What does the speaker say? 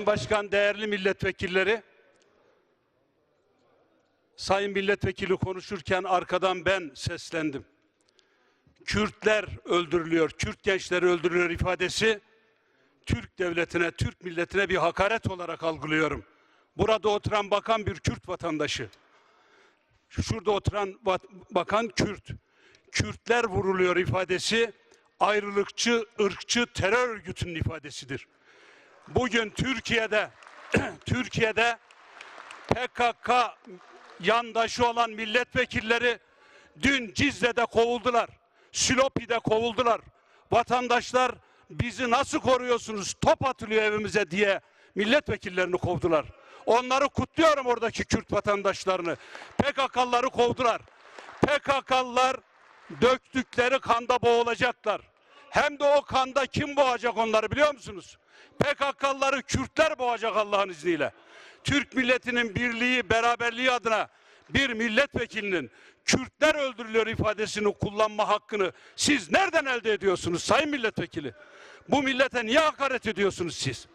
Sayın Başkan, değerli milletvekilleri, Sayın milletvekili konuşurken arkadan ben seslendim. Kürtler öldürülüyor, Kürt gençleri öldürülüyor ifadesi Türk devletine, Türk milletine bir hakaret olarak algılıyorum. Burada oturan bakan bir Kürt vatandaşı. Şurada oturan bakan Kürt. Kürtler vuruluyor ifadesi ayrılıkçı, ırkçı terör örgütünün ifadesidir. Bugün Türkiye'de Türkiye'de PKK yandaşı olan milletvekilleri dün Cizre'de kovuldular. Silopi'de kovuldular. Vatandaşlar bizi nasıl koruyorsunuz? Top atılıyor evimize diye milletvekillerini kovdular. Onları kutluyorum oradaki Kürt vatandaşlarını. PKK'lıları kovdular. PKK'lılar döktükleri kanda boğulacaklar. Hem de o kanda kim boğacak onları biliyor musunuz? PKK'lıları Kürtler boğacak Allah'ın izniyle. Türk milletinin birliği, beraberliği adına bir milletvekilinin Kürtler öldürülüyor ifadesini kullanma hakkını siz nereden elde ediyorsunuz sayın milletvekili? Bu millete niye hakaret ediyorsunuz siz?